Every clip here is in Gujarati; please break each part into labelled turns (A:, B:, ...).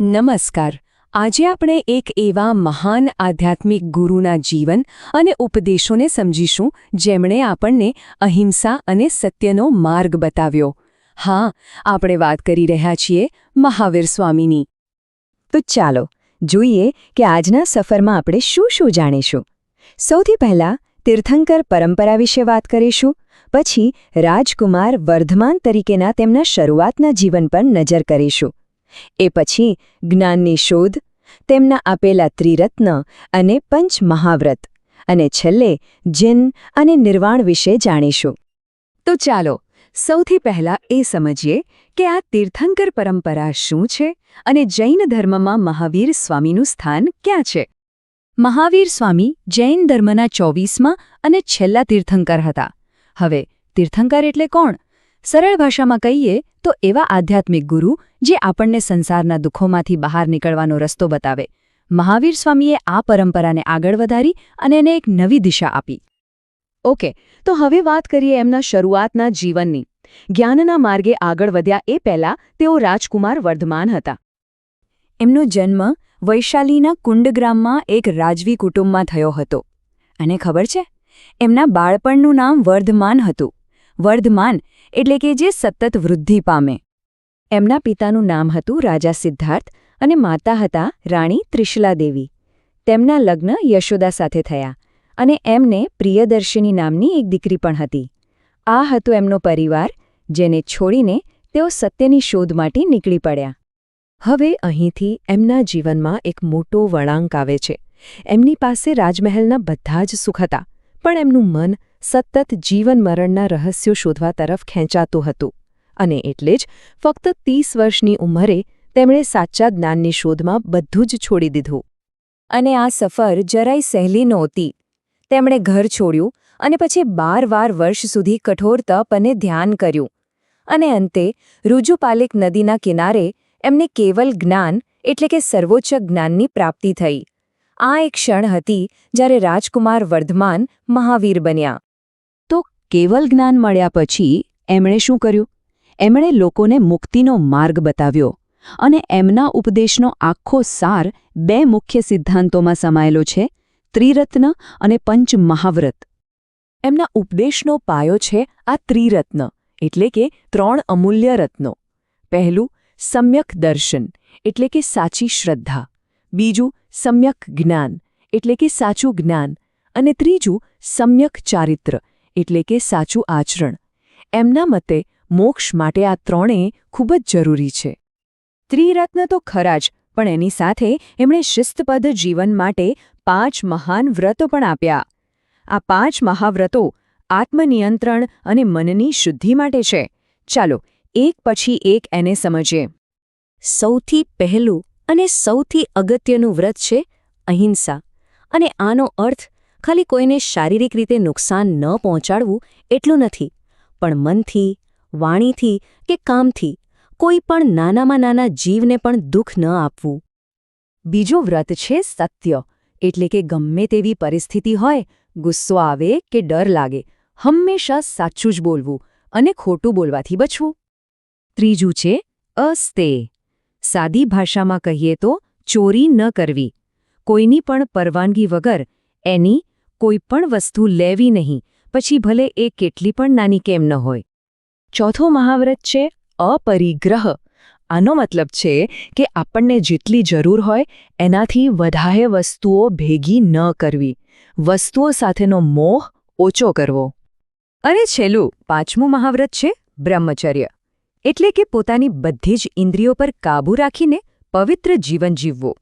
A: નમસ્કાર. આજે આપણે એક એવા મહાન આધ્યાત્મિક ગુરુના જીવન અને ઉપદેશોને સમજીશું જેમણે આપણને અહિંસા અને સત્યનો માર્ગ બતાવ્યો. હા, આપણે વાત કરી રહ્યા છીએ મહાવીર સ્વામીની.
B: તો ચાલો, જોઈએ કે આજના સફરમાં આપણે શું શું જાણીશું. સૌથી પહેલા તીર્થંકર પરંપરા વિશે વાત કરીશું, પછી રાજકુમાર વર્ધમાન તરીકેના તેમના શરૂઆતના જીવન પર નજર કરીશું. એ પછી જ્ઞાનની શોધ, તેમના આપેલા ત્રિરત્ન અને પંચ મહાવ્રત અને છેલ્લે જિન અને નિર્વાણ વિશે જાણીશું.
A: તો ચાલો, સૌથી પહેલા એ સમજીએ કે આ તીર્થંકર પરંપરા શું છે અને જૈન ધર્મમાં મહાવીર સ્વામીનું સ્થાન ક્યાં છે. મહાવીર સ્વામી જૈન ધર્મના ચોવીસમાં અને છેલ્લા તીર્થંકર હતા. હવે, તીર્થંકર એટલે કોણ? સરળ ભાષામાં કહીએ તો એવા આધ્યાત્મિક ગુરુ જે આપણને સંસારના દુઃખોમાંથી બહાર નીકળવાનો રસ્તો બતાવે. મહાવીર સ્વામીએ આ પરંપરાને આગળ વધારી અને એને એક નવી દિશા આપી. ઓકે તો હવે વાત કરીએ એમના શરૂઆતના જીવનની. જ્ઞાનના માર્ગે આગળ વધ્યા એ પહેલા તેઓ રાજકુમાર વર્ધમાન હતા. એમનો જન્મ વૈશાલીના કુંડગ્રામમાં એક રાજવી કુટુંબમાં થયો હતો. અને ખબર છે? એમના બાળપણનું નામ વર્ધમાન હતું. વર્ધમાન એટલે કે જે સતત વૃદ્ધિ પામે. એમના પિતાનું નામ હતું રાજા સિદ્ધાર્થ અને માતા હતા રાણી ત્રિશલાદેવી. તેમના લગ્ન યશોદા સાથે થયા અને એમને પ્રિયદર્શિની નામની એક દીકરી પણ હતી. આ હતો એમનો પરિવાર, જેને છોડીને તેઓ સત્યની શોધ માટે નીકળી પડ્યા. હવે અહીંથી એમના જીવનમાં એક મોટો વળાંક આવે છે. એમની પાસે રાજમહેલના બધા જ સુખ હતા, પણ એમનું મન સતત જીવન મરણના રહસ્યો શોધવા તરફ ખેંચાતું હતું. અને એટલે જ ફક્ત ત્રીસ વર્ષની ઉંમરે તેમણે સાચા જ્ઞાનની શોધમાં બધું જ છોડી દીધું. અને આ સફર જરાય સહેલી નહોતી. તેમણે ઘર છોડ્યું અને પછી બાર બાર વર્ષ સુધી કઠોર તપ અને ધ્યાન કર્યું. અને અંતે રુજુપાલિક નદીના કિનારે એમને કેવલ જ્ઞાન એટલે કે સર્વોચ્ચ જ્ઞાનની પ્રાપ્તિ થઈ. આ એક ક્ષણ હતી જ્યારે રાજકુમાર વર્ધમાન મહાવીર બન્યા. કેવલ જ્ઞાન મળ્યા પછી એમણે શું કર્યું? એમણે લોકોને મુક્તિનો માર્ગ બતાવ્યો અને એમના ઉપદેશનો આખો સાર બે મુખ્ય સિદ્ધાંતોમાં સમાયેલો છે, ત્રિરત્ન અને પંચ મહાવ્રત એમના ઉપદેશનો પાયો છે આ ત્રિરત્ન, એટલે કે ત્રણ અમૂલ્ય રત્નો. પહેલું, સમ્યક દર્શન, એટલે કે સાચી શ્રદ્ધા. બીજું, સમ્યક જ્ઞાન, એટલે કે સાચું જ્ઞાન. અને ત્રીજું, સમ્યક ચારિત્ર એટલે કે સાચું આચરણ. એમના મતે, મોક્ષ માટે આ ત્રણેય ખૂબ જ જરૂરી છે. ત્રિરત્ન તો ખરા જ, પણ એની સાથે એમણે શિસ્તબદ્ધ જીવન માટે પાંચ મહાન વ્રતો પણ આપ્યા. આ પાંચ મહાવ્રતો આત્મનિયંત્રણ અને મનની શુદ્ધિ માટે છે. ચાલો, એક પછી એક એને સમજીએ. સૌથી પહેલું અને સૌથી અગત્યનું વ્રત છે અહિંસા. અને આનો અર્થ ખાલી કોઈને શારીરિક રીતે નુકસાન ન પહોંચાડવું એટલું નથી, પણ મનથી, વાણીથી કે કામથી કોઈ પણ નાનામાં નાના જીવને પણ દુઃખ ન આપવું. બીજો વ્રત છે સત્ય, એટલે કે ગમે તેવી પરિસ્થિતિ હોય, ગુસ્સો આવે કે ડર લાગે, હંમેશા સાચું જ બોલવું અને ખોટું બોલવાથી બચવું. ત્રીજું છે અસ્તે, સાદી ભાષામાં કહીએ તો ચોરી ન કરવી, કોઈની પણ પરવાનગી વગર એની કોઈ પણ વસ્તુ લેવી નહીં, પછી ભલે એ કેટલી પણ નાની કેમ ન હોય. ચોથો મહાવ્રત છે અપરિગ્રહ. આનો મતલબ છે કે આપણને જેટલી જરૂર હોય, એનાથી વધારે વસ્તુઓ ભેગી ન કરવી. વસ્તુઓ સાથેનો મોહ ઓછો કરવો. અને છેલ્લું, પાંચમું મહાવ્રત છે બ્રહ્મચર્ય. એટલે કે પોતાની બધી જ ઇન્દ્રિયો પર કાબૂ રાખીને પવિત્ર જીવન જીવવું.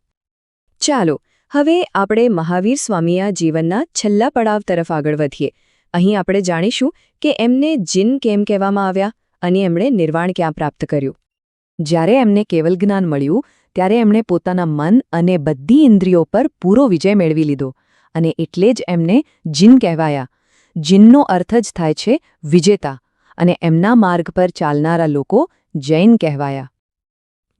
A: ચાલો હવે આપણે મહાવીર સ્વામીના જીવનના છેલ્લા પડાવ તરફ આગળ વધીએ. અહીં આપણે જાણીશું કે એમને જીન કેમ કહેવામાં આવ્યા અને એમણે નિર્વાણ ક્યાં પ્રાપ્ત કર્યું. જ્યારે એમને કેવલ જ્ઞાન મળ્યું, ત્યારે એમણે પોતાના મન અને બધી ઇન્દ્રિયો પર પૂરો વિજય મેળવી લીધો અને એટલે જ એમને જીન કહેવાયા. જીનનો અર્થ જ થાય છે વિજેતા અને એમના માર્ગ પર ચાલનારા લોકો જૈન કહેવાયા.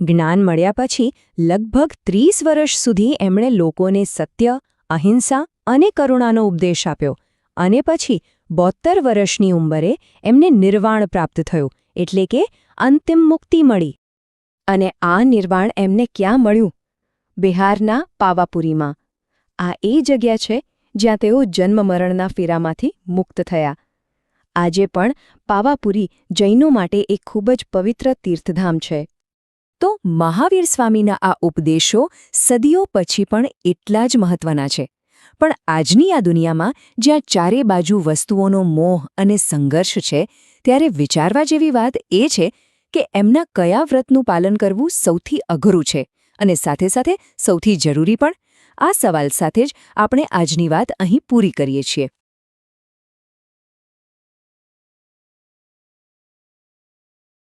A: જ્ઞાન મળ્યા પછી લગભગ ત્રીસ વર્ષ સુધી એમણે લોકોને સત્ય, અહિંસા અને કરુણાનો ઉપદેશ આપ્યો અને પછી બોતેર વર્ષની ઉંમરે એમને નિર્વાણ પ્રાપ્ત થયું એટલે કે અંતિમ મુક્તિ મળી.
B: અને આ નિર્વાણ એમને ક્યાં મળ્યું? બિહારના પાવાપુરીમાં. આ એ જગ્યા છે જ્યાં તેઓ જન્મમરણના ફેરામાંથી મુક્ત થયા. આજે પણ પાવાપુરી જૈનો માટે એક ખૂબ જ પવિત્ર તીર્થધામ છે.
A: તો મહાવીર સ્વામીના આ ઉપદેશો સદીઓ પછી પણ એટલા જ મહત્વના છે. પણ આજની આ દુનિયામાં જ્યાં ચારે બાજુ વસ્તુઓનો મોહ અને સંઘર્ષ છે, ત્યારે વિચારવા જેવી વાત એ છે કે એમના કયા વ્રતનું પાલન કરવું સૌથી અઘરું છે અને સાથે સાથે સૌથી જરૂરી પણ આ સવાલ સાથે જ આપણે આજની વાત અહીં પૂરી કરીએ છીએ.